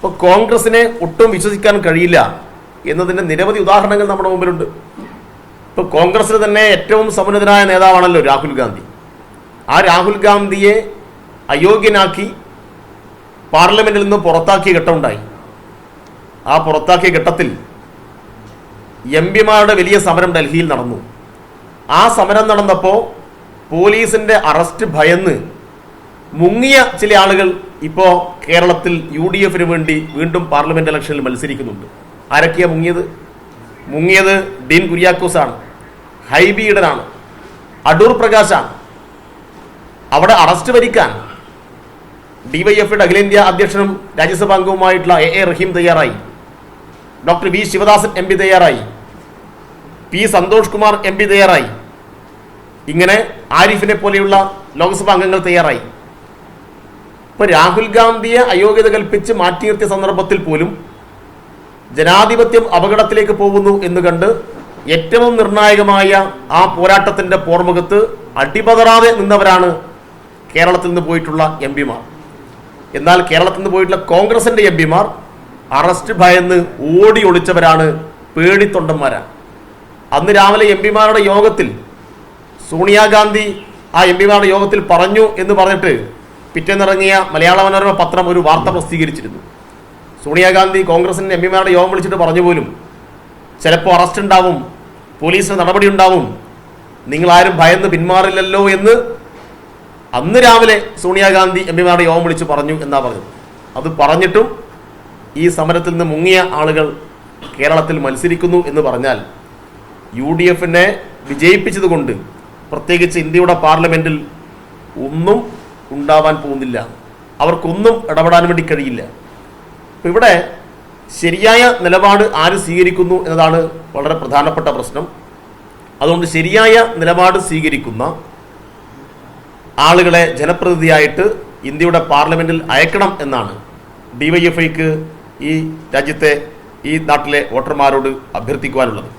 ഇപ്പോൾ കോൺഗ്രസിനെ ഒട്ടും വിശ്വസിക്കാൻ കഴിയില്ല എന്നതിന്റെ നിരവധി ഉദാഹരണങ്ങൾ നമ്മുടെ മുമ്പിലുണ്ട്. ഇപ്പോൾ കോൺഗ്രസ്സിന് തന്നെ ഏറ്റവും സമുന്നതനായ നേതാവാണല്ലോ രാഹുൽ ഗാന്ധി. ആ രാഹുൽ ഗാന്ധിയെ അയോഗ്യനാക്കി പാർലമെന്റിൽ നിന്ന് പുറത്താക്കിയ ഘട്ടമുണ്ടായി ആ പുറത്താക്കിയ ഘട്ടത്തിൽ എം പിമാരുടെ വലിയ സമരം ഡൽഹിയിൽ നടന്നു. ആ സമരം നടന്നപ്പോൾ പോലീസിന്റെ അറസ്റ്റ് ഭയന്ന് മുങ്ങിയ ചില ആളുകൾ ഇപ്പോൾ കേരളത്തിൽ യു ഡി എഫിന് വേണ്ടി വീണ്ടും പാർലമെന്റ് ഇലക്ഷനിൽ മത്സരിക്കുന്നുണ്ട്. ആരൊക്കെയാ മുങ്ങിയത്? മുങ്ങിയത് ഡീൻ കുര്യാക്കോസാണ്. ആണ് ഹൈബി ഈഡനാണ് അടൂർ പ്രകാശാണ്. അവിടെ അറസ്റ്റ് വരിക്കാൻ ഡിവൈഎഫ്ഐയുടെ അഖിലേന്ത്യാ അധ്യക്ഷനും രാജ്യസഭാ അംഗവുമായിട്ടുള്ള എ എ റഹീം തയ്യാറായി. Doctor V Sivadasan M P തയ്യാറായി. P Santhosh Kumar M P തയ്യാറായി. ഇങ്ങനെ ആരിഫിനെ പോലെയുള്ള ലോക്സഭാ അംഗങ്ങൾ തയ്യാറായി. ഇപ്പൊ രാഹുൽ ഗാന്ധിയെ അയോഗ്യത കൽപ്പിച്ച് മാറ്റി നിർത്തിയ സന്ദർഭത്തിൽ പോലും ജനാധിപത്യം അപകടത്തിലേക്ക് പോകുന്നു എന്ന് കണ്ട് ഏറ്റവും നിർണായകമായ ആ പോരാട്ടത്തിന്റെ പോർമുഖത്ത് അടിപതറാതെ നിന്നവരാണ് കേരളത്തിൽ നിന്ന് പോയിട്ടുള്ള എം പിമാർ. എന്നാൽ കേരളത്തിൽ നിന്ന് പോയിട്ടുള്ള കോൺഗ്രസിന്റെ എം പിമാർ അറസ്റ്റ് ഭയന്ന് ഓടി ഒളിച്ചവരാണ് പേടിത്തൊണ്ടന്മാരാണ് അന്ന് രാവിലെ എം പിമാരുടെ യോഗത്തിൽ സോണിയാഗാന്ധി ആ എം പിമാരുടെ യോഗത്തിൽ പറഞ്ഞു എന്ന് പറഞ്ഞിട്ട് പിറ്റേന്നിറങ്ങിയ മലയാള മനോരമ പത്രം ഒരു വാർത്ത പ്രസിദ്ധീകരിച്ചിരുന്നു. സോണിയാഗാന്ധി കോൺഗ്രസിന്റെ എം പിമാരുടെ യോഗം വിളിച്ചിട്ട് പറഞ്ഞു പോലും ചിലപ്പോൾ അറസ്റ്റ് ഉണ്ടാവും പോലീസിന് നടപടി ഉണ്ടാവും നിങ്ങളാരും ഭയന്ന് പിന്മാറില്ലല്ലോ എന്ന് അന്ന് രാവിലെ സോണിയാഗാന്ധി എം പിമാരുടെ യോഗം വിളിച്ച് പറഞ്ഞു എന്നാണ് പറഞ്ഞത്. അത് പറഞ്ഞിട്ടും ഈ സമരത്തിൽ നിന്ന് മുങ്ങിയ ആളുകൾ കേരളത്തിൽ മത്സരിക്കുന്നു എന്ന് പറഞ്ഞാൽ യു ഡി എഫിനെ വിജയിപ്പിച്ചതുകൊണ്ട് പ്രത്യേകിച്ച് ഇന്ത്യയുടെ പാർലമെന്റിൽ ഒന്നും ഉണ്ടാവാൻ പോകുന്നില്ല. അവർക്കൊന്നും ഇടപെടാൻ വേണ്ടി കഴിയില്ല. അപ്പം ഇവിടെ ശരിയായ നിലപാട് ആര് സ്വീകരിക്കുന്നു എന്നതാണ് വളരെ പ്രധാനപ്പെട്ട പ്രശ്നം. അതുകൊണ്ട് ശരിയായ നിലപാട് സ്വീകരിക്കുന്ന ആളുകളെ ജനപ്രതിനിധിയായിട്ട് ഇന്ത്യയുടെ പാർലമെന്റിൽ അയക്കണം എന്നാണ് ഡി വൈ എഫ് ഐക്ക് ഈ രാജ്യത്തെ ഈ നാട്ടിലെ വോട്ടർമാരോട് അഭ്യർത്ഥിക്കുവാനുള്ളത്.